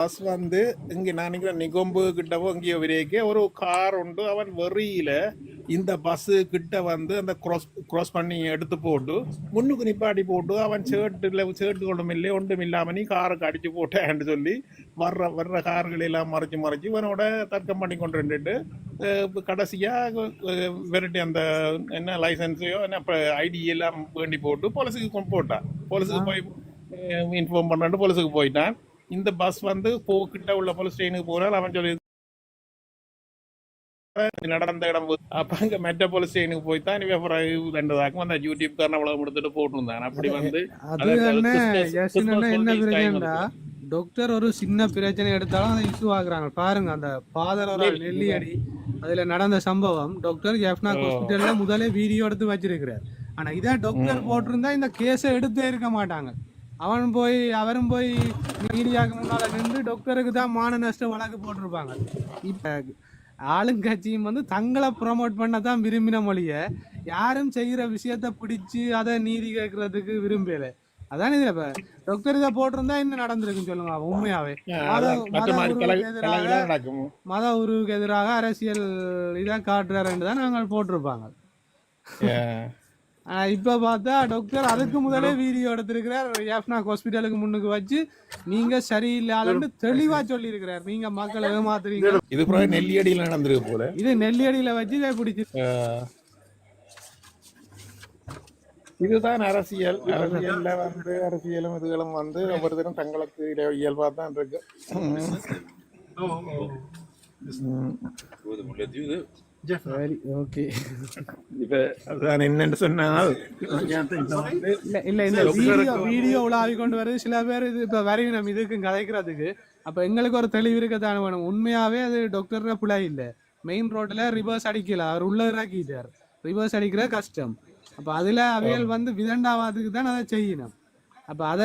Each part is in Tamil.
பஸ் வந்து இங்க நான் நினைக்கிறேன் நிகொம்பு கிட்டவோ இங்கே வரைக்கும் ஒரு கார் உண்டு அவன் வெறியில இந்த பஸ் கிட்ட வந்து அந்த cross cross பண்ணி எடுத்து போட்டு முன்னுக்கு நிப்பாட்டி போட்டு அவன் சேட்டுல சேட்டு கொண்டும் இல்லை ஒன்றும் இல்லாம நீ காருக்கு அடிச்சு போட்டேன்னு சொல்லி வர்ற வர்ற கார்கள் எல்லாம் மறைச்சு மறைச்சு இவனோட தர்க்கம் பண்ணி கொண்டு வந்துட்டு அஹ், இப்ப கடைசியா அஹ், விரட்டி அந்த என்ன லைசன்ஸையோ என்ன ஐடி எல்லாம் வேண்டி போட்டு போலீஸுக்கு கொண்டு போட்டான் போலீஸுக்கு போய் இன்ஃபார்ம் பண்ணாட்டு போலீஸுக்கு போயிட்டான் இந்த பஸ் வந்து போ கிட்ட உள்ள போலீஸ் ஸ்டேஷனுக்கு போறால் அவன் சொல்லி நடந்த இடம் அப்ப அங்க மெட்ட போலீஸ் ஸ்டேஷனுக்கு போய் தான் இவன் ரெண்டதாக்கும் அந்த யூடியூப் காரன் அவ்வளவு கொடுத்துட்டு போட்டுருந்தான். அப்படி வந்து என்ன பிரச்சனைடா? டாக்டர் ஒரு சின்ன பிரச்சனை எடுத்தாலும் அதை இஷ்யூ ஆகுறாங்க பாருங்க அந்த பாதரோட நெல்லியடி அதுல நடந்த சம்பவம் டாக்டர் எஃப்னா ஹாஸ்பிட்டல்ல முதலே வீடியோ எடுத்து வச்சிருக்கிறார். ஆனா இதே டாக்டர் போட்டிருந்தா இந்த கேஸை எடுத்தே இருக்க மாட்டாங்க. அவன் போய் அவரும் போய் மீடியாவுக்கு முன்னால நின்று டாக்டருக்கு தான் மான நஷ்ட வழக்கு போட்டிருப்பாங்க. இப்ப ஆளுங்கட்சியும் வந்து தங்களை ப்ரோமோட் பண்ண தான் விரும்பின மொழிய யாரும் செய்யற விஷயத்த பிடிச்சு அதை நீதி கேட்கறதுக்கு விரும்பல. அதான் இதுல இப்ப டாக்டர் இதை போட்டிருந்தா என்ன நடந்திருக்குன்னு சொல்லுங்க உண்மையாவே. மத உறவுக்கு எதிராக அரசியல் இதை காட்டுறாருன்னு தான் நாங்கள் போட்டிருப்பாங்க. இப்ப பார்த்தா டாக்டர் அதுக்கு முதலே வீடியோ எடுத்திருக்கிறார். ஏஃப்னாக் ஹாஸ்பிட்டலுக்கு முன்னுக்கு வச்சு நீங்க சரியில்லாதன்னு தெளிவா சொல்லி இருக்கிறார் நீங்க மக்களை ஏமாத்துறீங்க. இது கூட நெல்லியடியில் நடந்திருக்கு போல. இது நெல்லியடியில வச்சு இதை பிடிச்சி இதுதான் அரசியல். அரசியல்ல வந்து அரசியலும் இதுகளும் வந்து ஒவ்வொருத்தரும் தங்களுக்கு இய- இயல்பா தான் இருக்கு. சரி ஓகே இப்ப அதுதான் என்னன்னு சொன்னால் இல்ல இல்ல இந்த வீடியோ வீடியோ உலாவி கொண்டு வருது சில பேர் இது இப்ப வரைவினம் இதுக்கு கதைக்கிறதுக்கு அப்ப எங்களுக்கு ஒரு தெளிவு இருக்கத்தானே வேணும் உண்மையாவே அது டாக்டர் பிள்ளை இல்ல மெயின் ரோட்ல ரிவர்ஸ் அடிக்கல அவர் உள்ள இறக்கிட்டார் ரிவர்ஸ் அடிக்கிற கஷ்டம் அப்ப அதுல அவையல் வந்து விதண்டாவாதுக்கு தான் அதை செய்யணும் அப்ப அத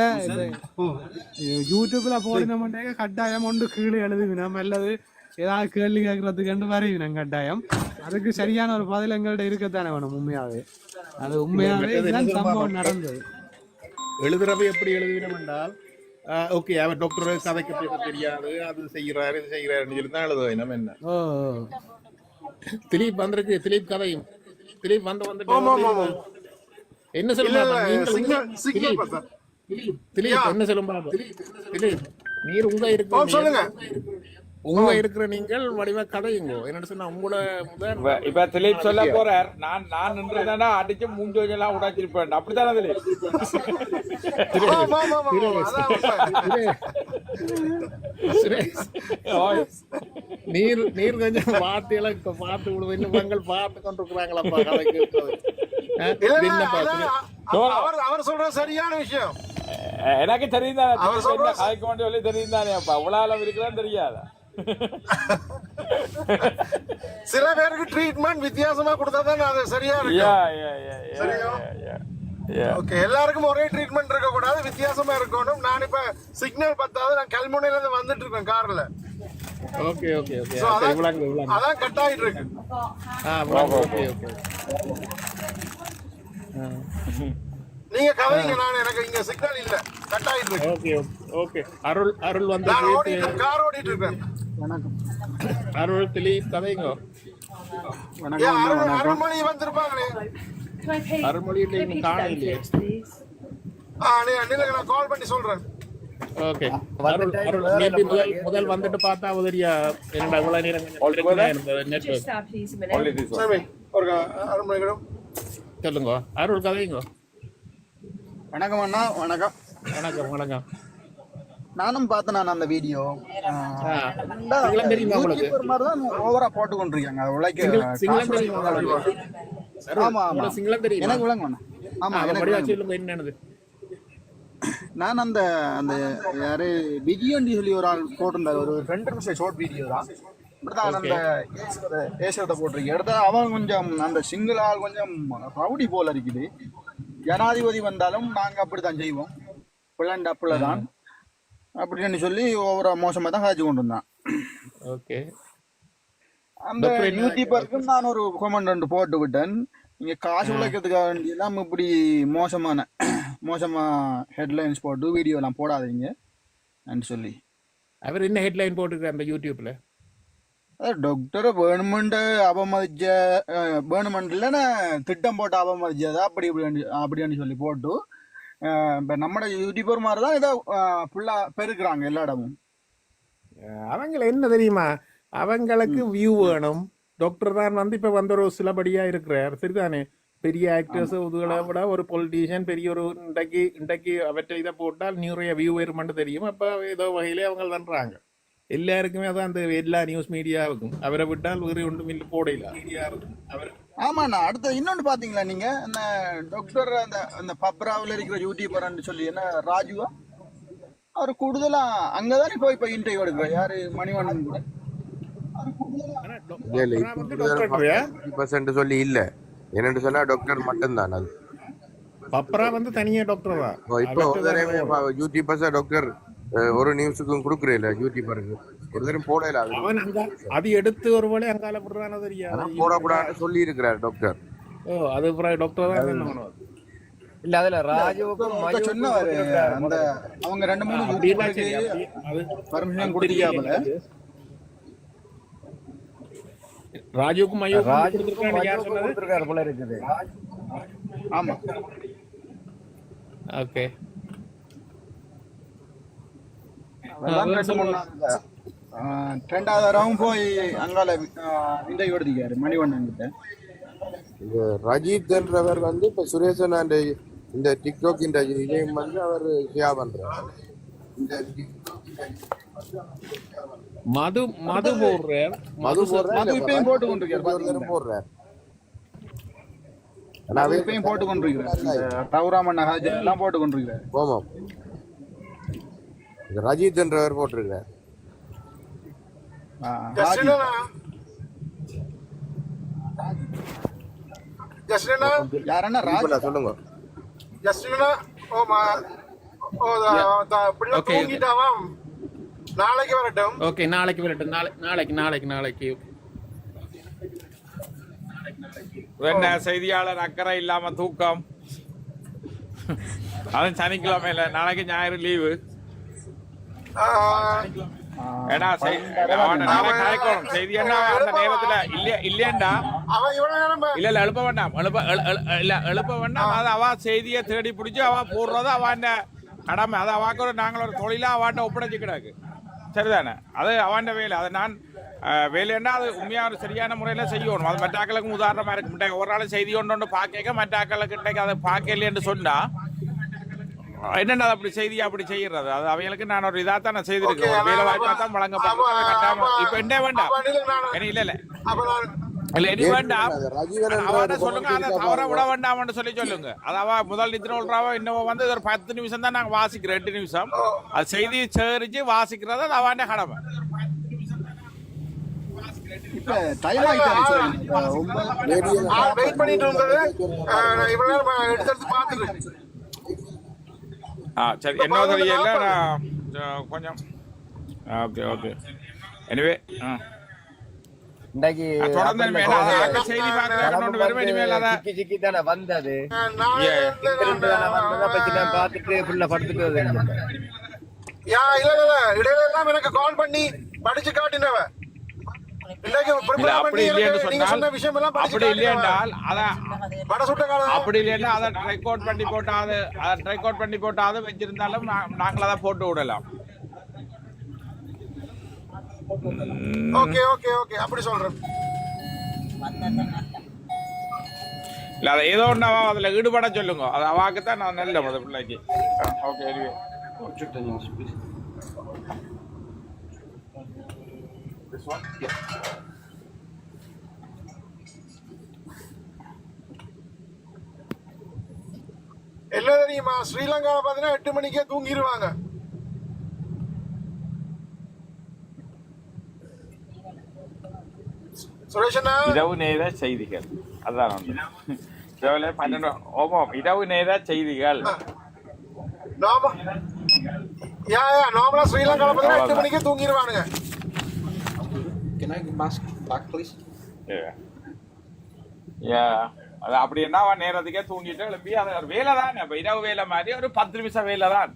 யூடியூப்ல போடினோம்னாக்க கட்டாயம் ஒன்று கீழே எழுதுவினம் அல்லது ஏதாவது கேள்வி கேட்கறதுக்கு வரைவினம் கட்டாயம். அதுக்கு சரியான ஒரு பதில் எங்கள்ட்ட இருக்கத்தானே வேணும் உண்மையாவே. அது உண்மையாவே சம்பவம் நடந்தது. எழுதுறவை எப்படி எழுதுகிறோம் என்றால் ஓகே அவர் டாக்டர் கதைக்கு பேச தெரியாது அது செய்கிறாரு இது செய்கிறாருன்னு சொல்லி தான் எழுதுவோம் நம்ம என்ன? ஓ திலீப் வந்திருக்கு திலீப் கதையும். திலீப் வந்து வந்துட்டு என்ன சொல்லுங்க திலீப். என்ன சொல்லும் பாப்போம் திலீப் நீர் உங்க இருக்கிற சொல்லுங்க. உங்க இருக்கிற நீங்கள் வடிவ கதையுங்க என்ன சொன்னா உங்களோட முதல் இப்ப- திலீப் சொல்ல போறார். நான் நான் நின்றுனா அடிச்சு மூஞ்சி எல்லாம் உடைச்சிருப்பேன். அப்படித்தானே. நீர் நீர் கொஞ்சம் பார்த்து இப்ப பார்த்து விடுவோம் இன்னும் மக்கள் பார்த்து சுரேஷ்? அவர் அவர் சொல்ற சரியான விஷயம். எனக்கு தெரியும் தானே அவர் திலீப் என்ன சொல்ற- கதைக்க வேண்டிய சொல்லி தெரியும் தானே அப்ப அவ்வளவு ஆழம் இருக்கிறான்னு தெரியாதா. சில பேருக்கு ட்ரீட்மெண்ட் வித்தியாசமா கொடுத்தா தான் அது சரியா இருக்கும். யா யா யா சரியா? ஓகே எல்லாருக்கும் ஒரே ட்ரீட்மெண்ட் இருக்க கூடாது வித்தியாசமா இருக்கணும். நான் இப்ப சிக்னல் பத்தாவது நான் கல்முனையில இருந்து வந்துட்டு இருக்கேன் கார்ல. ஓகே ஓகே ஓகே அதான் இவ்வளவு இவ்வளவு அதான் கட் ஆயிட்டு இருக்கு ஆ ஓகே ஓகே நீங்க கவனிங்க நான் எனக்கு இங்க சிக்னல் இல்ல. கட் ஆயிட்டு இருக்கு. Okay okay. அருள் அருள் வந்து நான் ஓடிட்டு கார் ஓடிட்டு இருக்கேன். அருள் திலீப் கதைங்க? ஏன் அருண் அருண்மொழி வந்திருப்பாங்களே? அருள்மொழியில இன்னும் காணலையே ஆ நீ- நில்லுங்க நான் கால் பண்ணி சொல்றேன். ஓகே. அருள் அருள் மேபி முதல் முதல் வந்துட்டு பார்த்தா உதரியா என்னடா இவ்வளவு நேரம் நெட்வொர்க் ஒரு சொல்லுங்க. அருள் கதைங்க? வணக்கம் அண்ணா வணக்கம். வணக்கம் வணக்கம். நானும் பார்த்தேன் அந்த வீடியோ. ஓவரா போட்டு கொண்டிருக்காங்க. அது உழைக்க ஆமா, ஆமா. எனக்கு விளங்க அண்ணா. ஆமா எனக்கு என்னது? நான் அந்த அந்த யாரு விஜயண்டி சொல்லி ஒரு ஆள் போட்டிருந்தாரு. ஒரு ரெண்டு நிமிஷம் ஷார்ட் வீடியோ தான். இப்படிதான் அந்த ஏசுறத- போட்டிருக்கேன் எடுத்தா அவன் கொஞ்சம் அந்த சிங்கிள் ஆள் கொஞ்சம் ரவுடி போல இருக்குது. ஜனாதிபதி வந்தாலும் நாங்க அப்படித்தான் செய்வோம். பிள்ளைண்ட பிள்ளை தான் அப்படின்னு சொல்லி ஒவ்வொரு மோசமா தான் காய்ச்சி கொண்டு வந்தான் ஓகே. அந்த யூடியூபருக்கும் நான் ஒரு கமெண்ட் ஒன்று போட்டு விட்டேன். நீங்க காசு உழைக்கிறதுக்காக வேண்டியெல்லாம் இப்படி மோசமான மோசமா ஹெட்லைன்ஸ் போட்டு வீடியோ எல்லாம் போடாதீங்க சொல்லி. அவர் என்ன ஹெட்லைன் போட்டிருக்காரு அந்த யூடியூப்ல டாக்டர் வேணுமெண்டு அவமதிச்ச அஹ், வேணுமெண்டுல திட்டம் போட்டு அவமதிச்சதா அப்படி இப்படி அப்படின்னு சொல்லி போட்டு இப்ப நம்ம யூடியூபர் மாதிரி தான் இதை ஃபுல்லா பெருக்குறாங்க எல்லா இடமும் அவங்கள என்ன தெரியுமா அவங்களுக்கு வியூ வேணும் டாக்டர் தான் வந்து இப்ப வந்து ஒரு சிலபடியா இருக்கிறார் சரிதானே பெரிய ஆக்டர்ஸ் இதுகளை விட ஒரு பொலிட்டீஷியன் பெரிய ஒரு இன்றைக்கு இன்றைக்கு அவற்றை இதை போட்டால் நிறைய வியூ வருமென்று தெரியும் அப்ப ஏதோ வகையிலே அவங்க பண்றாங்க எல்லாருக்குமே அதான் அந்த எல்லா நியூஸ் மீடியாவுக்கும் அவரை விட்டால் வேறு ஒன்றும் இல்லை போடையில அவர் ஆமாண்ணா அடுத்து இன்னொன்று பாத்தீங்களா நீங்க? அந்த டாக்டர் அந்த அந்த பப்ராவில் இருக்கிற யூடியூபர்னு சொல்லி என்ன ராஜுவா? அவர் கூடுதலா அங்கதான் இப்போ இப்போ இன்டர்வியூ எடுக்கிறார். யாரு? மணிவண்ணன் கூட. சொல்லி இல்ல. என்னன்னு சொன்னா டாக்டர் மட்டும்தான் அது. பப்ரா வந்து தனியா டாக்டர் தான் இப்போ யூடியூபர்ஸா டாக்டர் ஒரு நியூஸுக்கும் கொடுக்குறேன் யூடியூபருக்கு ஒரு தடவை போடல அது. அவன் அது எடுத்து ஒரு வேளை அங்கால விடுறானோ தெரியாது. அதான் போடக்கூடாதுன்னு சொல்லி இருக்கிறார் டாக்டர் ஓ அது அப்புறம் டாக்டர் தான் என்ன பண்ணுவார்? இல்ல அதுல ராஜுவுக்கும் சொன்னவர் அந்த அவங்க ரெண்டு மூணு பர்மிஷன் கொடுத்தியாப்புல ராஜுக்கும் மையோக்கும் ராஜுவுக்கும் யார் சொன்னது? போல இருக்குது. ஆமா. ஓகே அதெல்லாம் ரெண்டு மூணு நாள்ல. ஆஹ் ரெண்டாவது போய் அங்கால இன்டர்வியூ எடுத்திக்காரு மணிவண்ணன் கிட்ட இந்த ரஜித் என்றவர் வந்து இப்ப சுரேசன் அந்த இந்த டிக்டாக் இந்த இதையும் வந்து அவர் ஷேர் பண்றார். மது மது போடுறார் மது போடுறார் இப்பயும் போட்டு கொண்டிருக்காரு போடுறார். இப்பயும் போட்டு கொண்டிருக்கிறார். இந்த தவறாம நகாஜ் எல்லாம் போட்டு கொண்டிருக்கிறார். ஆமாம் ரஜித் போட்டிருக்கிறார் ராஜ். இப்ப நான் சொல்லுங்க. நாளைக்கு வரட்டும். ஓகே நாளைக்கு வரட்டும். நாளை நாளைக்கு நாளைக்கு நாளைக்கு. என்ன செய்தியாளர் அக்கறை இல்லாம தூக்கம். அதுவும் சனிக்கிழமையில. நாளைக்கு ஞாயிறு லீவு. ஏடா கலைக்கணும் செய்தி என்ன அந்த நேரத்துல இல்ல இல்லையண்டா இல்ல இல்ல எழுப்ப வேண்டாம் எழுப்ப எழு- எழு- இல்ல எழுப்ப வேண்டாம் அது அவ செய்தியை தேடி பிடிச்சு அவ போடுறது அவன் கடமை அது அவாக்கு ஒரு நாங்கள் ஒரு தொழிலா அவாட்ட ஒப்படைச்சு கிடக்கு சரிதானே அது அவன் வேலை அதை நான் வேலைன்னா அது உண்மையா ஒரு சரியான முறையில செய்யணும் அது மற்றாக்களுக்கும் உதாரணமா இருக்கு முட்டை ஒரு நாள் செய்தி ஒன்று ஒன்று பார்க்க மற்றாக்களுக்கு இன்றைக்கு அதை பார்க்கலையேன்னு சொன்னா என்னென்ன அப்படி செய்தி அப்படி செய்யறது? அது அவைகளுக்கு நான் ஒரு இதா தான் நான் செய்திருக்கேன் வேலை வாய்ப்பா தான் வழங்கப்பட்டது. கட்டாம இப்ப என்ன வேண்டாம்? இல்ல, இல்ல. இல்ல இனி வேண்டாம். அவன சொல்லுங்க அதை தவற விட. வேண்டாம்னு சொல்லி சொல்லுங்க. அதாவா முதல் நித்திர விடுறாவோ இன்னும் வந்து ஒரு பத்து நிமிஷம் தான் நாங்க வாசிக்கிறோம் ரெண்டு நிமிஷம். அது செய்தி வாசிக்கிறது அது அவன் கடமை? வெயிட் பண்ணிட்டு இருந்தது இவ்வளவு எடுத்து எடுத்து ஆ சரி என்ன தெரியல நான் கொஞ்சம் ஓகே ஓகே. எனிவே இன்னைக்கு சிக்கி தானே வந்தது. பார்த்துட்டு ஃபுல்லா படுத்துட்டு யா இல்ல இல்ல இல்ல. இடையில எல்லாம் எனக்கு கால் பண்ணி படிச்சு காட்டினவ இன்னைக்கு இல்ல prepare அப்படி. இல்லையென்றால் அதை வட சுட்ட காலம் அப்படி இல்லைன்னா அதை ரெக்கார்ட் பண்ணி போட்டாது அதை ரெக்கார்ட் பண்ணி போட்டாது வச்சிருந்தாலும் நாங்கள் அதை போட்டு விடலாம். Okay okay okay. அப்படி சொல்றேன். இல்ல அதை ஏதோ ஒன்று அவ அதுல ஈடுபட சொல்லுங்க. அது அவாக்கு தான் நான் நல்ல பிள்ளைக்கு. Okay anyway. என்ன தெரியுமா? ஸ்ரீலங்காவை பாத்தீங்கன்னா எட்டு மணிக்கே தூங்கிடுவாங்க சுரேஷனா இரவு நேர செய்திகள். அதான் இரவுல பன்னெண்டு ஓமம் இரவு நேர செய்திகள். நாம யா யா நார்மலா ஸ்ரீலங்காவை பாத்தீங்கன்னா எட்டு மணிக்கே தூங்கிடுவானுங்க Yeah. அது அப்படி என்ன அவன் நேரத்துக்கே தூங்கிட்டு எழுப்பி அது ஒரு வேலை தான். இப்ப இரவு வேலை மாதிரி ஒரு பத்து நிமிஷம் வேலை தான்.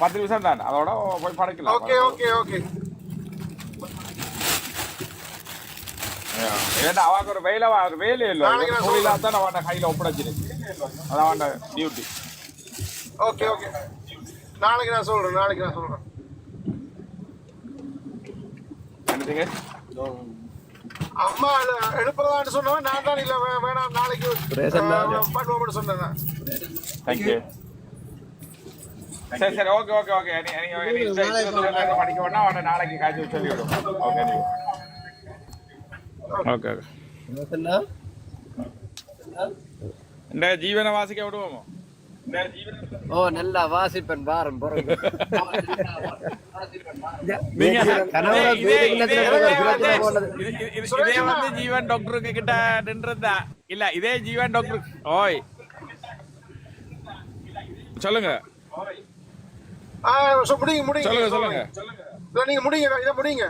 பத்து நிமிஷம் தான். அதோட போய் படுக்கலாம். ஓகே ஓகே ஓகே ஏன்னா அவாக்கு ஒரு வேலை ஒரு வேலை இல்லை. நாளைக்கு நான் தொழிலா தான் அவன் கையில ஒப்படைச்சிருக்கு அதான் அவன் டியூட்டி ஓகே ஓகே நாளைக்கு நான் சொல்றேன் நாளைக்கு நான் சொல்றேன். என்னதுங்க அம்மா எடுப்பதான்னு சொன்னவன் நான் தான் இல்ல வேணாம் நாளைக்கு பண்ணுவோம்னு சொன்னேன் தேங்க்யூ சரி சரி ஓகே ஓகே ஓகே நீ நீங்க நீ இந்த இதுல படிக்க வேணா அவனை நாளைக்கு காய்ச்சி சொல்லி விடும் ஓகே நீ ஓகே ஓகே இந்த ஜீவனை வாசிக்க விடுவோமோ? ஓ நல்லா வாசிப்பேன் கனவுல இதே- வந்து- ஜீவன் டாக்டருக்கு கிட்ட நின்றுதா இல்ல இதே ஜீவன் டாக்டர் ஓய். சொல்லுங்க. முடிங்க முடிங்க. சொல்லுங்க சொல்லுங்க. இல்ல, நீங்க முடிங்க இதை முடிங்க.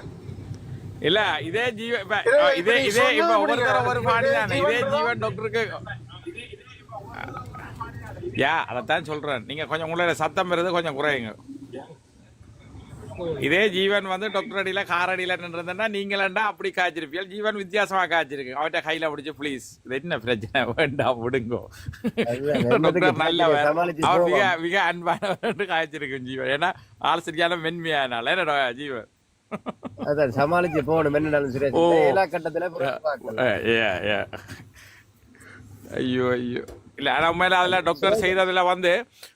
இல்ல இதே ஜீவ இப்ப, இதே- இதே இப்ப ஒவ்வொரு முடியாது. தடவை ஒரு பாடி தானே இதே ஜீவன் ஜீவன் டாக்டருக்கு யா அதைத்தான் சொல்றேன். நீங்க கொஞ்சம் உங்களோட சத்தம் வருது கொஞ்சம் குறையுங்க. இதே ஜீவன் வந்து டாக்டர் அடியில கார் அடியில நின்றுந்தா நீங்களா அப்படி காய்ச்சிருப்பீங்க. ஜீவன் வித்தியாசமா காய்ச்சிருக்கு. அவட்ட கையில பிடிச்சு ப்ளீஸ் இது என்ன பிரச்சனை? வேண்டாம் விடுங்கோ. நல்லவர் அவர் மிக. மிக அன்பானவர் காய்ச்சிருக்கும் ஜீவன். ஏன்னா ஆள் சரியான மென்மையானால என்னடா ஜீவன்? அதான் சமாளிச்சு போகணும் என்னடாலும் சுரேஷ் ஓ. எல்லா கட்டத்துல. ஐயோ ஐயோ. இல்லை ஆனா உண்மையில அதில் டாக்டர் செய்ததில் வந்து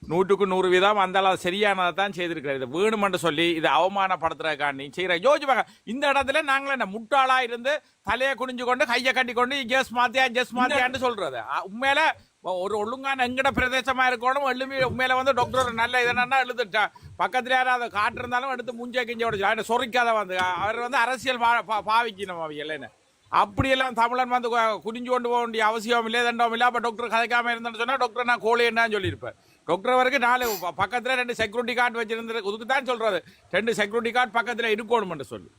நூற்றுக்கு நூறு வீதம் அந்த அளவு சரியானதை தான் செய்திருக்கிறார். இது வேணுமென்று சொல்லி இதை அவமானப்படுத்துறதுக்காண்டி செய்யற யோசிச்சு பாருங்க இந்த இடத்துல நாங்கள என்ன முட்டாளாக இருந்து தலையை குனிஞ்சு கொண்டு கையை கட்டி கொண்டு ஜெஸ் மாத்தியா ஜெஸ் மாத்தியான்னு சொல்கிறது உண்மையில ஒரு ஒழுங்கான எங்கட பிரதேசமா இருக்கணும் எள்ளுமே உண்மையில வந்து டாக்டர் நல்ல இது என்னன்னா எழுதுட்டான் பக்கத்துல யாராவது காட்டு இருந்தாலும் எடுத்து முஞ்சே கிஞ்ச உடச்சு சொரிக்காத வந்து அவர் வந்து அரசியல் பா- பா- பாவிக்கணும் அவங்க இல்லைன்னு. அப்படியெல்லாம் தமிழன் வந்து கு- குனிஞ்சு கொண்டு போக வேண்டிய அவசியம் இல்லை தண்டம் இல்லை. அப்போ டாக்டர் கதைக்காம இருந்தேன்னு சொன்னா டாக்டர் நான் கோழி என்னன்னு சொல்லியிருப்பேன் டாக்டர் வரைக்கும் நாலு பக்கத்துல ரெண்டு செக்யூரிட்டி கார்டு வச்சிருந்தது. இதுக்கு தான் சொல்றது. ரெண்டு செக்யூரிட்டி கார்டு பக்கத்துல இருக்கணும்னு சொல்லி.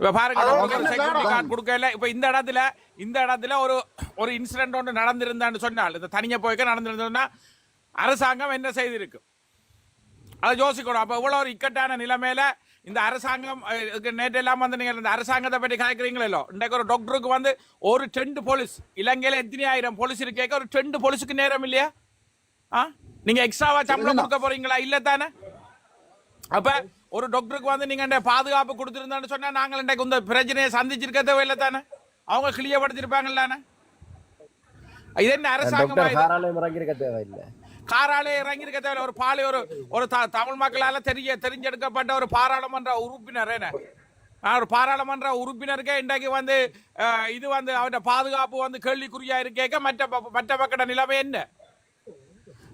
இப்ப பாருங்க செக்யூரிட்டி கார்டு கொடுக்கல. இப்ப இந்த இடத்துல இந்த இடத்துல ஒரு ஒரு இன்சிடென்ட் ஒன்று நடந்திருந்தான்னு சொன்னால் இந்த தனியா போய்க்க நடந்திருந்தோம்னா அரசாங்கம் என்ன செய்திருக்கு? அதை யோசிக்கணும். அப்போ இவ்வளோ ஒரு இக்கட்டான நிலைமையில இந்த அரசாங்கம் நேற்று எல்லாம் வந்து நீங்கள் இந்த அரசாங்கத்தை பற்றி கலைக்கிறீங்களோ இன்றைக்கு ஒரு டாக்டருக்கு வந்து ஒரு டென்ட் போலீஸ் இலங்கையில் எத்தனை ஆயிரம் போலீஸ் இருக்கேக்க ஒரு டென்ட் போலீஸுக்கு நேரம் இல்லையா ஆ நீங்க எக்ஸ்ட்ராவா சம்பளம் கொடுக்க போறீங்களா இல்ல தானே அப்ப ஒரு டாக்டருக்கு வந்து நீங்க இந்த பாதுகாப்பு கொடுத்திருந்தான்னு சொன்னா நாங்கள் இன்றைக்கு இந்த பிரச்சனையை சந்திச்சிருக்க தேவையில்லை தானே அவங்க கிளியப்படுத்திருப்பாங்கல்ல இது என்ன அரசாங்கமா இறங்கியிருக்க தேவையில்லை காராலே இறங்கியிருக்க தேவையில்ல. ஒரு பாலி ஒரு ஒரு த- தமிழ் மக்களால் தெரிய தெரிஞ்செடுக்கப்பட்ட ஒரு பாராளுமன்ற உறுப்பினர் என்ன? ஒரு பாராளுமன்ற உறுப்பினருக்கே இன்றைக்கு வந்து இது வந்து அவருடைய பாதுகாப்பு வந்து கேள்விக்குறியாக இருக்கேக்க மற்ற ப- மற்ற பக்கட நிலைமை என்ன?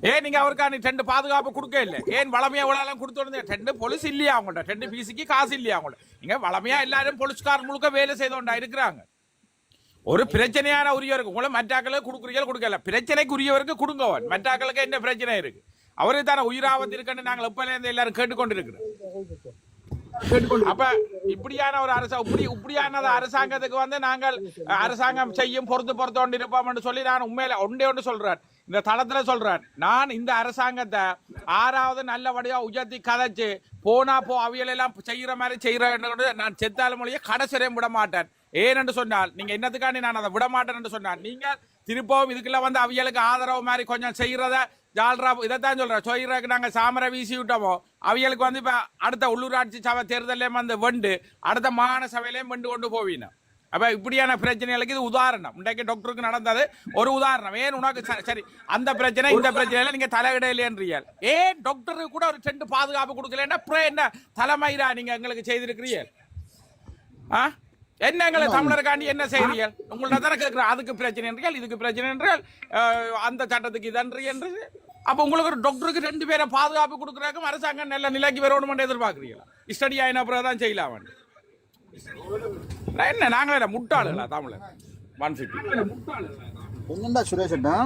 ஏன் நீங்கள் அவருக்கான டெண்டு பாதுகாப்பு கொடுக்க இல்லை? ஏன் வளமையாக இவ்வளவு கொடுத்து டெண்டு போலீஸ் இல்லையா அவங்கள்ட்ட? டெண்டு பிசிக்கு காசு இல்லையா அவங்கள்ட்ட? நீங்கள் வளமையாக எல்லாரும் பொலிஸ்கார் முழுக்க வேலை செய்தோண்டா இருக்கிறாங்க. ஒரு பிரச்சனையான உரியவருக்கு உங்களை மற்றாக்களுக்கு கொடுக்குறீங்க கொடுக்கல. பிரச்சனைக்கு உரியவருக்கு கொடுங்கவன் மற்றாக்களுக்கு என்ன பிரச்சனை இருக்கு? அவருக்கு தானே உயிராபத்து இருக்குன்னு நாங்கள் எப்பல எல்லாரும் கேட்டுக்கொண்டு இருக்கிறோம் அப்ப இப்படியான ஒரு அரசு இப்படி இப்படியானது அரசாங்கத்துக்கு வந்து நாங்கள் அரசாங்கம் செய்யும் பொறுத்து பொறுத்து கொண்டு இருப்போம் சொல்லி நான் உண்மையில ஒன்றே ஒன்று சொல்றேன். இந்த தளத்துல சொல்றேன். நான் இந்த அரசாங்கத்தை ஆறாவது நல்லபடியா உயர்த்தி கதைச்சு போனா போ அவியல் எல்லாம் செய்யற மாதிரி செய்யற நான் செத்தாலும் மொழியை கடைசிறையும் விட மாட்டேன். ஏனென்று சொன்னால் நீங்க என்னத்துக்காண்டி நான் அதை விட மாட்டேன் என்று சொன்னால் நீங்க திருப்பவும் இதுக்குள்ள வந்து அவியலுக்கு ஆதரவு மாதிரி கொஞ்சம் செய்யறத ஜால்ரா இதைத்தான் சொல்றேன். செய்யறதுக்கு நாங்க சாமரை வீசி விட்டோமோ அவியலுக்கு வந்து இப்போ அடுத்த உள்ளூராட்சி சபை தேர்தலையும் வந்து வெண்டு அடுத்த மாகாண சபையிலையும் வெண்டு கொண்டு போவீங்க அப்போ இப்படியான பிரச்சனைகளுக்கு இது உதாரணம். இன்றைக்கு டாக்டருக்கு நடந்தது ஒரு உதாரணம். ஏன் உனக்கு சரி அந்த பிரச்சனை இந்த பிரச்சனையில நீங்க தலையிடலையன்றீர்கள் ஏன் டாக்டருக்கு கூட ஒரு செண்டு பாதுகாப்பு கொடுக்கலன்னா அப்புறம் என்ன தலைமையிரா நீங்க எங்களுக்கு செய்திருக்கிறீர்கள்? ஆ? என்ன எங்களை தமிழருக்காண்டி என்ன செய்றீர்கள்? உங்கள்ட்ட தானே கேட்கிறேன். அதுக்கு பிரச்சனை என்றால் இதுக்கு பிரச்சனை என்றால் அந்த சட்டத்துக்கு இதன்று என்று. அப்ப உங்களுக்கு ஒரு டாக்டருக்கு ரெண்டு பேரை பாதுகாப்பு கொடுக்குறாக்கும் அரசாங்கம் நல்ல நிலைக்கு வரணும்னு எதிர்பார்க்குறீங்களா? ஸ்டடி ஆயின அப்புறம் தான் செய்யலாம் என்ன நாங்களே முட்டாளுங்களா தமிழர்? ஒன் ஃபிஃப்டி என்னடா சுரேஷ் அண்ணா?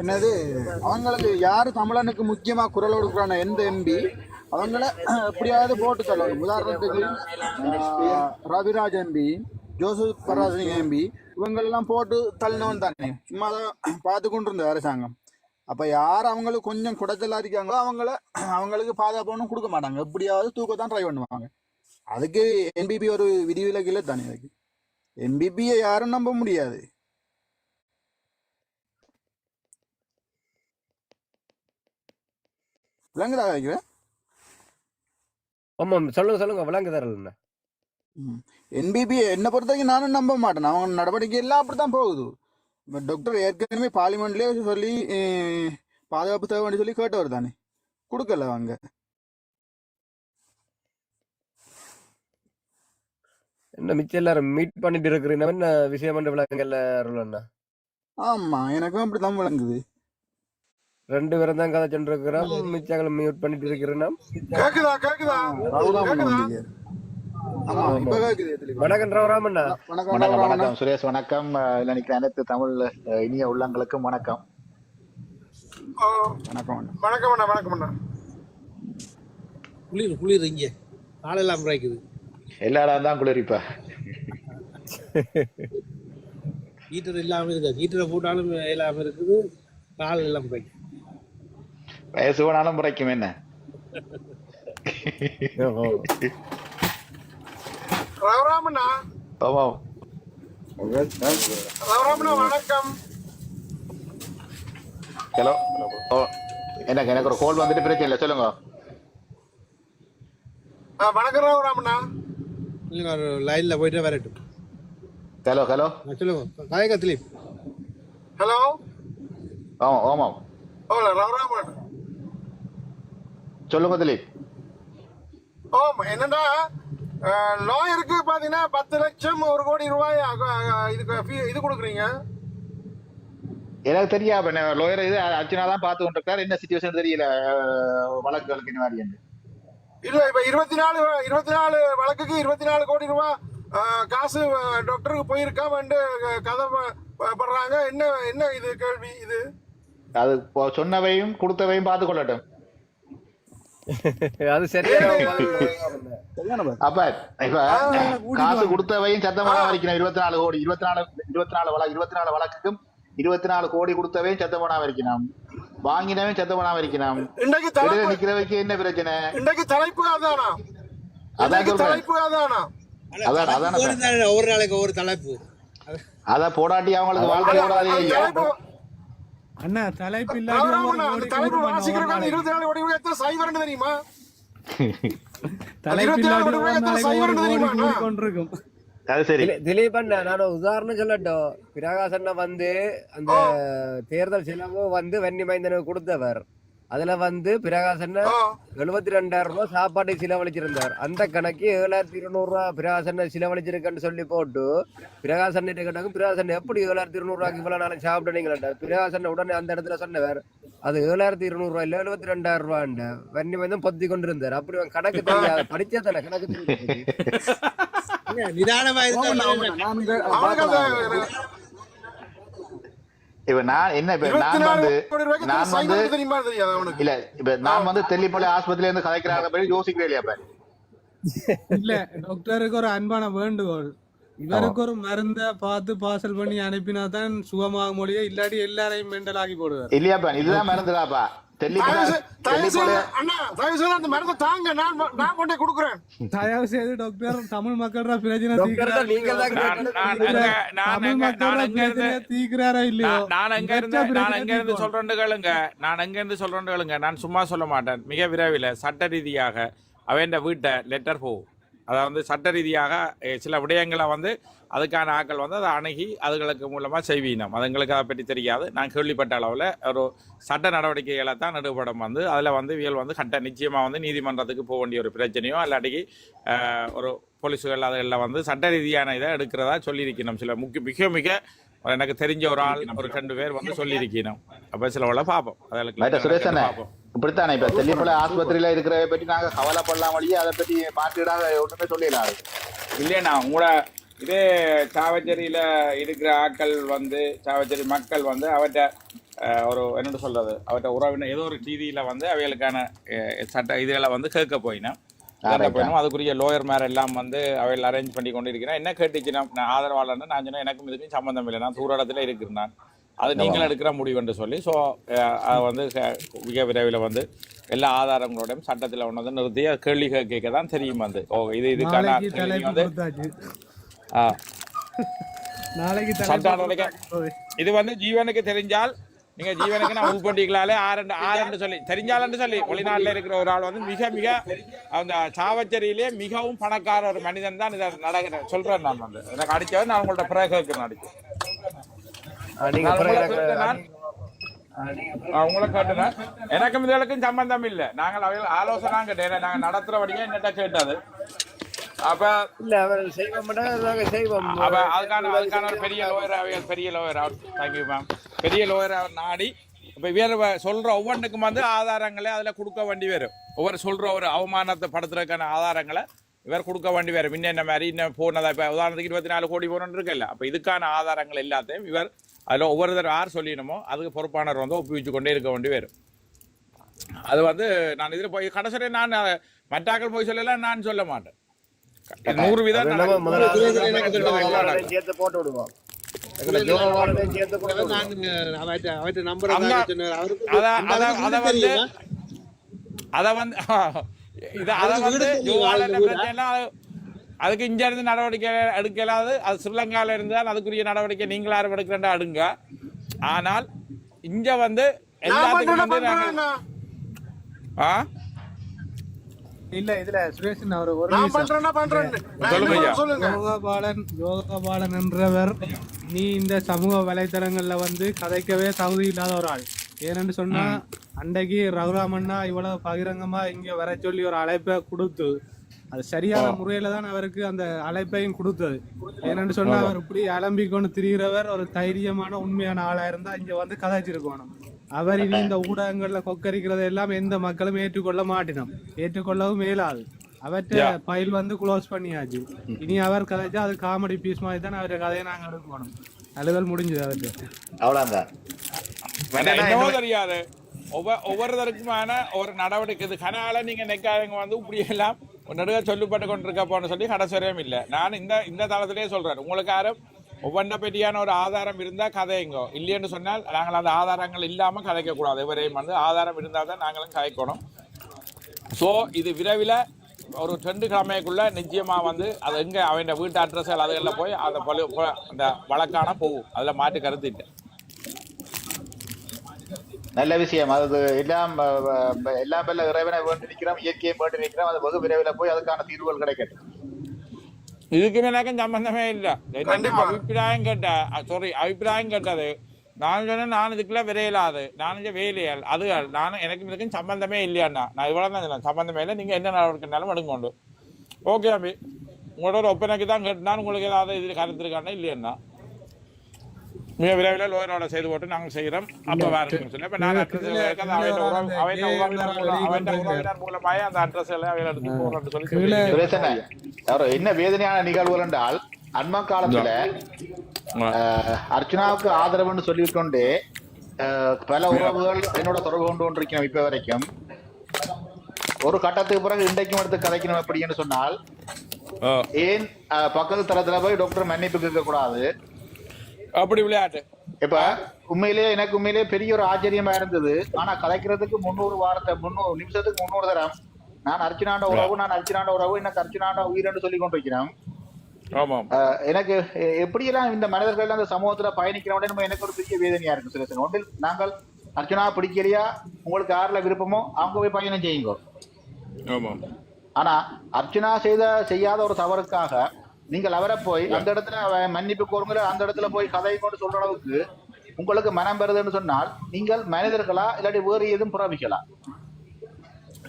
என்னது? அவங்களுக்கு யாரு தமிழனுக்கு முக்கியமா குரல் கொடுக்குறான எந்த எம்பி அவங்கள எப்படியாவது போட்டு தள்ளணும். உதாரணத்துக்கு ரவிராஜ் எம்பி ஜோசப் பராசனி எம்பி இவங்களெல்லாம் போட்டு தள்ளினவன் தானே. சும்மா தான் பார்த்து கொண்டு இருந்த அரசாங்கம். அப்போ யார் அவங்களுக்கு கொஞ்சம் குடைச்சலாக இருக்காங்களோ அவங்கள அவங்களுக்கு பாதுகாப்பு கொடுக்க மாட்டாங்க. எப்படியாவது தூக்கத்தான் ட்ரை பண்ணுவாங்க. அதுக்கு எம்பிபி ஒரு விதிவிலக்கு இல்லை தானே அதுக்கு. எம்பிபியை யாரும் நம்ப முடியாது. விளங்குதா வைக்கிறேன் ஆமாம் சொல்லுங்க சொல்லுங்க. விளங்கு என்பிபி என்னை பொறுத்த வரைக்கும் நானும் நம்ப மாட்டேன். அவங்க நடவடிக்கை எல்லாம் அப்படித்தான் போகுது. இப்போ டாக்டர் ஏற்கனவே பார்லிமெண்ட்லேயே சொல்லி பாதுகாப்பு தேவைன்னு சொல்லி கேட்டவர் தானே. கொடுக்கல அவங்க. என்ன மிச்சம் எல்லாரும் மீட் பண்ணிட்டு இருக்கிறீங்க? என்ன விஷயம் பண்ண விளங்கல அருளண்ணா ஆமா எனக்கும் அப்படித்தான் விளங்குது. ரெண்டு பேரும் தான் கதை சொல்லிருக்கிறோம் மிச்சங்களை மியூட் பண்ணிட்டு இருக்கிறோம். கேக்குதா கேக்குதா? வணக்கம் ராமண்ணா வணக்கம் வணக்கம் ராவணா. வணக்கம். சுரேஷ் வணக்கம். அனைத்து தமிழ் இனிய உள்ளங்களுக்கும் வணக்கம். வணக்கம் வணக்கம். அண்ணா வணக்கம் அண்ணா. குளிர் குளிர் இங்கே. ஆளெல்லாம் பிறக்குது எல்லா இடம் தான் குளிரிப்பா. ஹீட்டர் இல்லாமல் இருக்குது. ஹீட்டரை போட்டாலும் இல்லாமல் இருக்குது. கால் எல்லாம் பிறக்குது வயசு வேணாலும் முறைக்கும் என்ன? ரவராமண்ணா? ஆமாம் ரவராமண்ணா வணக்கம். ஹலோ. எனக்கு எனக்கு ஒரு கோல் வந்துட்டு பிரச்சனை இல்லை. சொல்லுங்க. ஆ, வணக்கம் ரவராமண்ணா. இல்லைங்க ஒரு லைனில் போயிட்டு வரட்டும். Hello hello. சொல்லுங்க. கதைக்க திலீப். ஹலோ. ஆமாம் ஆமாம் ஓ ரவராமன் சொல்லுங்க திலீப். ஓ என்னடா? லாயருக்கு பாத்தீங்கன்னா பத்து லட்சம் ஒரு கோடி ரூபாய் இதுக்கு இது கொடுக்குறீங்க? எனக்கு தெரியா லோயர் இது அர்ச்சனா தான் பார்த்து கொண்டிருக்காரு என்ன சுச்சுவேஷன் தெரியல வழக்குகளுக்கு என்ன மாதிரி. இல்ல இப்ப இருபத்தி நாலு இருபத்தி நாலு வழக்குக்கு இருபத்தி நாலு கோடி ரூபாய் காசு டாக்டருக்கு போயிருக்கா வந்து கதை படுறாங்க. என்ன என்ன இது கேள்வி இது? அது சொன்னவையும் கொடுத்தவையும் பார்த்து கொள்ளட்டும் அது சரியா சரியான. அப்ப இப்ப காசு கொடுத்தவையும் சத்தமான வரைக்கணும் இருபத்தி நாலு கோடி இருபத்தி நாலு இருபத்தி நாலு வழக்கு இருபத்தி நாலு வழக்குக்கும் இருபத்தி நாலு கோடி கொடுத்தவையும் சத்தமான வரைக்கணும் வாங்கினவையும் சத்தமான வரைக்கணும் இன்றைக்கு இடையில தலைப்பு நிக்கிறவைக்கு என்ன பிரச்சனை? இன்றைக்கு தலைப்பு அதானா? அதான் இன்றைக்கு தலைப்பு அதானா? அதான் அதான் ஒரு நாளைக்கு ஒவ்வொரு தலைப்பு. அத போடாட்டி அவங்களுக்கு வாழ்க்கை ஓடாது அந்த ஐயா தலைப்பு அண்ணா தலைப்பு கோடி தலைப்பு பண்ண இருபத்தி நாலு கோடி எத்தனை சைவர்னு தெரியுமா? நான் உதாரணம் சொல்லட்டும் பிரகாசண்ணா வந்து அந்த தேர்தல் செலவு வந்து வன்னி மைந்தனுக்கு கொடுத்தவர். அதுல வந்து பிரகாசண்ணா ஆ. எழுபத்தி ரெண்டாயிரம் ரூபாய் சாப்பாட்டுக்கு செலவழிச்சிருந்தார். அந்த கணக்கு ஏழாயிரத்தி இருநூறு ரூபா பிரகாசண்ண செலவழிச்சிருக்கேன்னு சொல்லி போட்டு பிரகாசன் கேட்டாங்க பிரகாசன் எப்படி ஏழாயிரத்தி இருநூறு ரூபாய்க்கு இவ்வளவு நாளும் சாப்பிட்டீங்களா பிரகாசன் உடனே அந்த இடத்துல சொன்னவர் அது ஏழாயிரத்தி இருநூறு ரூபாய் இல்ல எழுபத்தி ரெண்டாயிரம் ரூபாண்ட வன்னி மைந்தன் பொத்தி கொண்டு இருந்தார் அப்படி கணக்கு தெரியாது. படிச்சதானே கணக்கு தெரியாது. நிதானமா ஆமா, இருந்தா ஆமா, நான் இங்க அவனுக்கு அந்த பார்க்கலாம். இப்ப நான் என்ன இப்ப நான் வந்து நான் வந்து இல்ல இப்ப நான் வந்து தெல்லிப்பள்ளி ஆஸ்பத்திரியில இருந்து கதைக்கிறாங்க படி யோசிக்கிறேன் இல்லையா இப்ப இல்ல டாக்டருக்கு ஒரு அன்பான வேண்டுகோள். இவருக்கு ஒரு மருந்த பார்த்து பார்சல் பண்ணி அனுப்பினா தான் சுகமாக முடியும் இல்லாட்டி எல்லாரையும் மெண்டல் ஆக்கி போடுவார். இல்லையாப்பா இதுதான் மறந்துடாப்பா அந்த மருந்தை தாங்க நான் நான் கொண்டே கொடுக்குறேன். தயவு செய்து டாக்டர் தமிழ் மக்களோட பிரச்சனை அங்க தமிழ் அங்க அங்க பிரச்சனை தீர்க்கிறாரா இல்லையோ? நான் எங்க இருந்து நான் எங்க இருந்து. சொல்றேன்னு கேளுங்க. நான் எங்க இருந்து சொல்றேன்னு கேளுங்க. நான் சும்மா சொல்ல மாட்டேன். மிக விரைவில் சட்ட ரீதியாக அவன் வீட்டை லெட்டர் போகும் அதாவது சட்ட ரீதியாக சில விடயங்களை வந்து அதுக்கான ஆட்கள் வந்து அதை அணுகி அதுகளுக்கு மூலமாக செய்வீனம். அது எங்களுக்கு அதை பற்றி தெரியாது. நான் கேள்விப்பட்ட அளவில் ஒரு சட்ட நடவடிக்கைகளை தான் நடுபடம் வந்து அதில் வந்து இவியல் வந்து கட்ட நிச்சயமாக வந்து நீதிமன்றத்துக்கு போக வேண்டிய ஒரு பிரச்சனையோ இல்லாட்டிக்கு ஒரு போலீஸுகள் அதில் வந்து சட்ட ரீதியான இதை எடுக்கிறதா சொல்லியிருக்கணும். சில முக்கிய மிக மிக எனக்கு தெரிஞ்ச ஒரு ஆள் ஒரு ரெண்டு பேர் வந்து சொல்லியிருக்கணும். அப்போ சில உள்ள பார்ப்போம். அதில் பார்ப்போம். இப்படித்தானே இப்ப தெல்லிப்பள்ளி ஆஸ்பத்திரியில இருக்கிறத பற்றி நாங்க கவலைப்படலாம் வழியே அதை பற்றி மாற்றீடாக ஒண்ணுமே சொல்லிடலாம் இல்லைண்ணா உங்களோட இதே சாவச்சேரியில இருக்கிற ஆட்கள் வந்து சாவச்சேரி மக்கள் வந்து அவற்றை ஒரு என்னட்டு சொல்றது அவற்றை உறவினர் ஏதோ ஒரு ரீதியில வந்து அவைகளுக்கான சட்ட இதுகளை வந்து கேட்க போயினோம் போயினோம். அதுக்குரிய லோயர் மேர் எல்லாம் வந்து அவைகள் அரேஞ்ச் பண்ணி கொண்டு இருக்கிறேன் என்ன கேட்டுச்சுன்னா நான் ஆதரவாளர்னு நான் சொன்னேன் எனக்கும் இதுக்கும் சம்மந்தம் இல்லை. நான் தூர இடத்துல இருக்கிறேன் நான். அது நீங்கள் எடுக்கிற முடிவு என்று சொல்லி ஸோ அது வந்து மிக விரைவில் வந்து எல்லா ஆதாரங்களோடையும் சட்டத்தில் ஒன்று வந்து நிறுத்தி கேள்வி கேட்க தான் தெரியும் வந்து ஓ இது இதுக்கான வந்து நாளைக்கு. இது வந்து ஜீவனுக்கு தெரிஞ்சால் நீங்க ஜீவனுக்கு நான் உள்பட்டிகளாலே ஆரண்டு ஆரண்டு சொல்லி. தெரிஞ்சாலன்னு சொல்லி வெளிநாட்டுல இருக்கிற ஒரு ஆள் வந்து மிக மிக அந்த சாவச்சேரியிலே மிகவும் பணக்கார ஒரு மனிதன் தான் இதை நடக்கிற சொல்றேன் நான் வந்து. எனக்கு அடிச்சவர் நான் உங்கள்ட்ட பிறகு கேட்கிறேன் எனக்கு- கேட்டேன் எனக்கும் இதுகளுக்கும் சம்பந்தம் இல்லை. நாங்கள் அவைகள் ஆலோசனை கேட்டேன். நாங்க நடத்துறபடியே என்னட்ட கேட்டது அப்ப இல்ல அவர் செய்வோம்னா நாங்க செய்வோம். அப்ப அதுக்கான அதுக்கான ஒரு பெரிய லோயர் அவைகள் பெரிய லோயர் அவர் தேங்க்யூ மேம் பெரிய லோயர் அவர் நாடி இப்போ இவர் வ- சொல்ற ஒவ்வொன்றுக்கும் வந்து ஆதாரங்களை அதில் கொடுக்க வேண்டி வரும். ஒவ்வொரு சொல்ற ஒரு அவமானத்தை படுத்துறதுக்கான ஆதாரங்களை இவர் கொடுக்க வேண்டி வரும். இன்னும் என்ன மாதிரி இன்னும் போனதா இப்போ உதாரணத்துக்கு இருபத்தி நாலு கோடி போனோன்னு இருக்குல்ல. அப்போ இதுக்கான ஆதாரங்கள் எல்லாத்தையும் இவர் அதில் ஒவ்வொரு தடவை யார் சொல்லிடணுமோ அதுக்கு பொறுப்பானவர் வந்து ஒப்புவிச்சு கொண்டே இருக்க வேண்டி வரும் அது வந்து நான் இதில் போய் கடைசியில் நான் மற்றாக்கள் போய் சொல்லலாம் நான் சொல்ல மாட்டேன். நூறு வீதம் சேர்த்து போட்டு விடுவோம். அத- வந்து- அதுக்கு அது- இங்க இருந்து நடவடிக்கை எடுக்கலாது. அது ஸ்ரீலங்கால இருந்தால் அதுக்குரிய நடவடிக்கை நீங்களா எடுக்கிறேன் அடுங்க. ஆனால் இங்க வந்து எல்லாத்துக்கும் பண்றேன் வந்து ஆ? இல்ல இதுல சுரேஷன் அவர் ஒரு யோகபாலன் யோகபாலன் என்றவர் நீ இந்த சமூக வலைத்தளங்கள்ல வந்து கதைக்கவே தகுதி இல்லாத ஒரு ஆள். ஏனென்று சொன்னா அன்றைக்கு ரகுராமண்ணா இவ்வளவு பகிரங்கமா இங்க வர சொல்லி ஒரு அழைப்பை கொடுத்து அது சரியான முறையில தான் அவருக்கு அந்த அழைப்பையும் கொடுத்தது. ஏனென்று சொன்னா அவர் இப்படி அலம்பிக்கொண்டு திரிகிறவர் ஒரு தைரியமான உண்மையான ஆளா இருந்தா இங்க வந்து கதைச்சிருக்கணும். அவர் இனி இந்த ஊடகங்கள்ல கொக்கரிக்கிறது எல்லாம் எந்த மக்களும் ஏற்றுக்கொள்ள மாட்டினோம். ஏற்றுக்கொள்ளவும் மேலாது அவற்றை ஃபைல் வந்து க்ளோஸ் பண்ணியாச்சு. இனி அவர் கதைச்சா அது காமெடி பீஸ் மாதிரி தான் அவருடைய கதையை நாங்க எடுக்கணும். அலுவல் முடிஞ்சது அவருக்கு. அவ்வளவுதான் தெரியாது. ஒவ்வொரு ஒவ்வொருத்தருக்குமான ஒரு நடவடிக்கை. இது கனால நீங்க நெக்காரங்க வந்து இப்படி எல்லாம் நடுவே சொல்லப்பட்டு கொண்டிருக்கப்போன்னு சொல்லி கடைசரியம் இல்லை. நான் இந்த இந்த தளத்திலே சொல்கிறேன் உங்களுக்கு யாரும் ஒவ்வொன்றை பற்றியான ஒரு ஆதாரம் இருந்தால் கதையுங்கோ. இல்லைன்னு சொன்னால் நாங்கள் அந்த ஆதாரங்கள் இல்லாமல் கதைக்கக்கூடாது. எவரையும் வந்து ஆதாரம் இருந்தால் தான் நாங்களும் கதைக்கணும். ஸோ இது விரைவில் ஒரு ரெண்டு கிழமைக்குள்ளே நிச்சயமாக வந்து அது எங்கே அவன் வீட்டு அட்ரஸ் அதுகளில் போய் அந்த பழு அந்த வழக்கான போகும். அதில் மாட்டு கருத்து இல்லை நல்ல விஷயம் அது எல்லாம் எல்லாம் பெல்ல இறைவனை வேண்டி நிற்கிறோம் இயற்கையை வேண்டி நிற்கிறோம் அது வெகு விரைவில் போய் அதுக்கான தீர்வுகள் கிடைக்கட்டும் இதுக்கு எனக்கும் சம்பந்தமே இல்லை அபிப்பிராயம் கேட்ட சாரி அபிப்பிராயம் கேட்டது நான் சொன்னேன் நான் இதுக்குள்ள விரையலாது நான் இங்கே வேலையால் அது நான் எனக்கு இதுக்கும் சம்பந்தமே இல்லையாண்ணா நான் இவ்வளோ தான் சொன்னேன் சம்பந்தமே இல்லை நீங்கள் என்ன நடவடிக்கைனாலும் எடுங்கொண்டு ஓகே அம்பி உங்களோட ஒரு ஒப்பனைக்கு தான் கேட்டுனா உங்களுக்கு ஏதாவது இது கருத்து இருக்காண்ணா இல்லையாண்ணா மிக விரைவில் லோயரோட செய்து போட்டு நாங்கள் செய்கிறோம். அப்போ வேறுங்க சொல்லி இப்போ நான் அட்ரஸ் அவன் உறவு அவன் உறவினர் மூலம் அவன் உறவினர் மூலமாயே அந்த அட்ரஸ் எல்லாம் அவையில் எடுத்து போகிறோம்னு சொல்லி என்ன வேதனையான நிகழ்வுகள் என்றால் அண்மை காலத்துல அர்ச்சனாவுக்கு ஆதரவுன்னு சொல்லிக்கொண்டு அஹ், பல உறவுகள் என்னோட தொடர்பு கொண்டு கொண்டிருக்கிறோம் இப்ப வரைக்கும். ஒரு கட்டத்துக்கு பிறகு இன்றைக்கும் எடுத்து கதைக்கணும் எப்படின்னு சொன்னால். ஏன் அஹ், பக்கத்து தளத்துல போய் டாக்டர் மன்னிப்பு கேட்க கூடாது அப்படி விளையாட்டு. இப்ப உண்மையிலேயே எனக்கு உண்மையிலேயே பெரிய ஒரு ஆச்சரியமா இருந்தது. ஆனா கலைக்கிறதுக்கு முன்னூறு வாரத்தை முன்னூறு நிமிஷத்துக்கு முன்னூறு தரம். நான் அர்ச்சனாண்ட உறவு நான் அர்ச்சனாண்ட உறவு எனக்கு அர்ச்சனாண்ட உயிரென்று சொல்லி கொண்டிருக்கிறேன். ஆமாம். அஹ் எனக்கு எப்படியெல்லாம் இந்த மனிதர்கள் அந்த சமூகத்துல பயணிக்கிறோம் நம்ம எனக்கு ஒரு பெரிய வேதனையா இருக்கு சுரேசன் ஒன்றில். நாங்கள் அர்ச்சனா பிடிக்கலையா? உங்களுக்கு யாருல விருப்பமோ அவங்க போய் பயணம் செய்யுங்க. ஆனா அர்ச்சனா செய்த செய்யாத ஒரு தவறுக்காக நீங்கள் அவரை போய் அந்த இடத்துல மன்னிப்பு கோருங்கிற அந்த இடத்துல போய் கதை கொண்டு சொல்ற அளவுக்கு உங்களுக்கு மனம் பெறுதுன்னு சொன்னால் நீங்கள் மனிதர்களா இல்லாட்டி வேறு எதுவும் புறவிக்கலாம்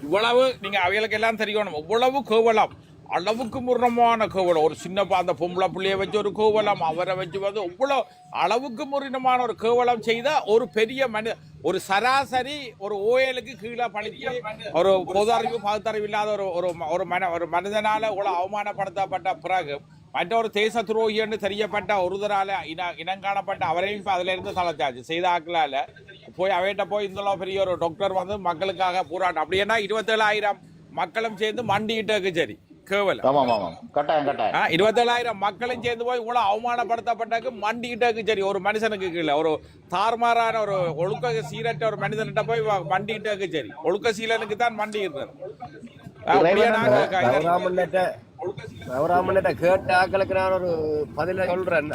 இவ்வளவு நீங்க அவைகளுக்கு எல்லாம் தெரியணும் இவ்வளவு கேவலம். அளவுக்கு முரணமான கோவலம். ஒரு சின்ன அந்த பொம்பளை பிள்ளைய வச்சு ஒரு கோவலம் அவரை வச்சு வந்து இவ்வளோ அளவுக்கு முரணமான ஒரு கோவலம் செய்தால் ஒரு பெரிய மனித ஒரு சராசரி ஒரு ஓயலுக்கு கீழே பழிச்சு ஒரு பொது அறிவு பகுத்தறிவு இல்லாத ஒரு ஒரு ஒரு மன ஒரு மனிதனால் இவ்வளோ அவமானப்படுத்தப்பட்ட பிறகு மற்றொரு தேச துரோகின்னு தெரியப்பட்ட ஒருதரால இன இனங்காணப்பட்ட அவரையும் இப்போ அதிலிருந்து தளர்த்தாச்சு செய்தாக்களால் போய் அவைகிட்ட போய் இந்த பெரிய ஒரு டாக்டர் வந்து மக்களுக்காக போராட்டம். அப்படின்னா இருபத்தேழாயிரம் மக்களும் சேர்ந்து மண்டிக்கிட்டு சரி. கேவலம். ஆமாம் ஆமாம் கட்டாயம் கட்டாயம். இருபத்தேழாயிரம் மக்களும் சேர்ந்து போய் இவ்வளவு அவமானப்படுத்தப்பட்டாக்கு மண்டிக்கிட்டாக்கு சரி ஒரு மனுஷனுக்கு கீழே ஒரு தாறுமாறான ஒரு ஒழுக்க சீரற்ற ஒரு மனிதன்கிட்ட போய் மண்டிக்கிட்டாக்கு சரி. ஒழுக்க சீலனுக்கு தான் கௌராமன்கிட்ட கௌராமன்கிட்ட கேட்ட ஆக்களுக்கு நான் ஒரு பதில சொல்றேன்.